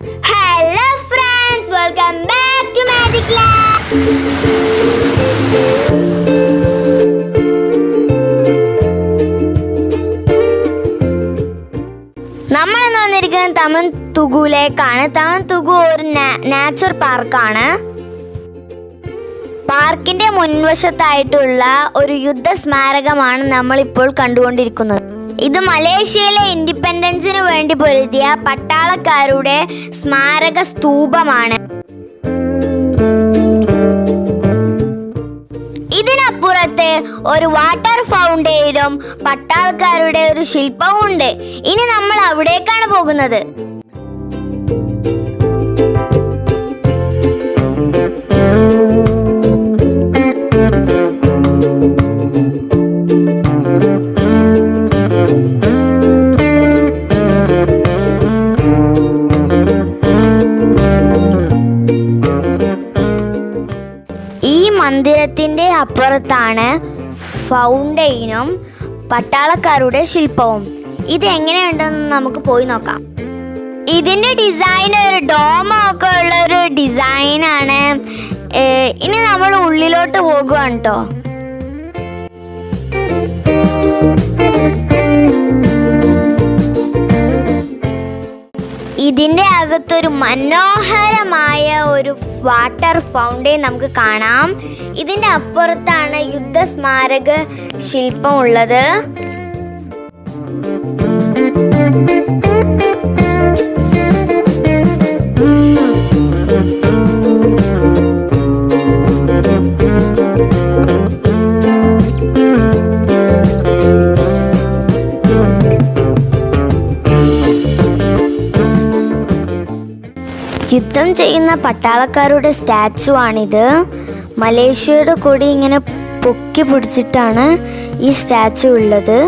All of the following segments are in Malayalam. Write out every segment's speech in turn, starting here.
Hello friends welcome back to magic lab നമ്മൾ ഇന്ന് വന്നിരിക്കുന്നത് തമൻ തുകുലേക്കാണ്. തമൻ തുകു ഒരു നാച്ചുറൽ പാർക്കാണ്. പാർക്കിന്റെ മുൻവശത്തായിട്ടുള്ള ഒരു യുദ്ധ സ്മാരകമാണ് നമ്മൾ ഇപ്പോൾ കണ്ടുകൊണ്ടിരിക്കുന്നത്. ഇത് മലേഷ്യയിലെ ഇൻഡിപെൻഡൻസിന് വേണ്ടി പൊരുതിയ പട്ടാളക്കാരുടെ സ്മാരക സ്തൂപമാണ്. ഇതിനപ്പുറത്ത് ഒരു വാട്ടർ ഫൗണ്ടെയിലും പട്ടാളക്കാരുടെ ഒരു ശില്പവും ഉണ്ട് ഇനി നമ്മൾ അവിടേക്കാണ് പോകുന്നത്. മന്ദിരത്തിന്റെ അപ്പുറത്താണ് ഫൗണ്ടെയിനും പട്ടാളക്കാരുടെ ശില്പവും. ഇത് എങ്ങനെയുണ്ടെന്ന് നമുക്ക് പോയി നോക്കാം. ഇതിന്റെ ഡിസൈൻ ഒരു ഡോമോ ഒക്കെ ഉള്ള ഒരു ഡിസൈനാണ് ഇനി നമ്മൾ ഉള്ളിലോട്ട് പോകുകയാണ് കേട്ടോ ഇതിന്റെ അകത്തൊരു മനോഹരമായ ഒരു വാട്ടർ ഫൗണ്ടെയിൻ നമുക്ക് കാണാം. ഇതിന്റെ അപ്പുറത്താണ് യുദ്ധ സ്മാരക ശില്പം ഉള്ളത്. യുദ്ധം ചെയ്യുന്ന പട്ടാളക്കാരുടെ സ്റ്റാച്ചു ആണിത്. മലേഷ്യയുടെ കൂടി ഇങ്ങനെ പൊക്കി പിടിച്ചിട്ടാണ് ഈ സ്റ്റാച്ചു ഉള്ളത്.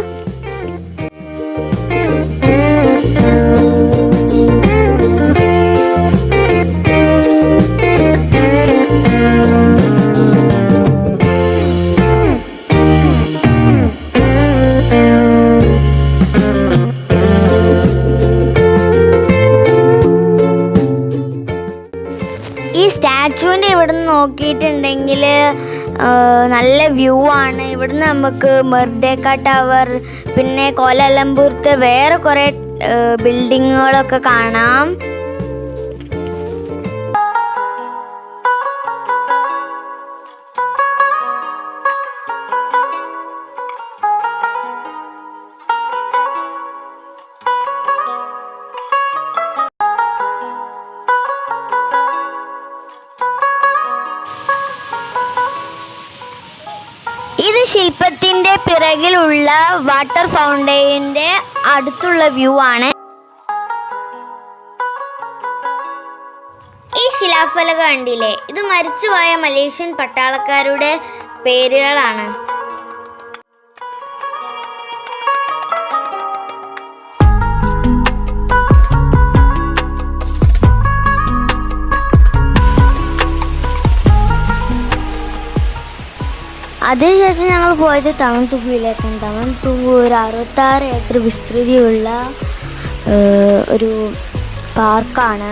സ്റ്റാച്ചുവിന്റെ ഇവിടുന്ന് നോക്കിയിട്ടുണ്ടെങ്കിൽ നല്ല വ്യൂ ആണ്. ഇവിടുന്ന് നമുക്ക് മെർഡേക്ക ടവർ പിന്നെ കോലാലംപൂർത്തെ വേറെ കുറേ ബിൽഡിങ്ങുകളൊക്കെ കാണാം. ശില്പത്തിന്റെ പിറകിലുള്ള വാട്ടർ ഫൗണ്ടൈന്റെ അടുത്തുള്ള വ്യൂ ആണ്. ഈ ശിലാഫലക കണ്ടില്ലേ? ഇത് മരിച്ചുപോയ മലേഷ്യൻ പട്ടാളക്കാരുടെ പേരുകളാണ്. അതിനുശേഷം ഞങ്ങൾ പോയത് തവൻ തുകുവിലേക്കാണ് തവൻ തുകു ഒരു അറുപത്താറ് ഏക്കർ വിസ്തൃതിയുള്ള ഒരു പാർക്കാണ്.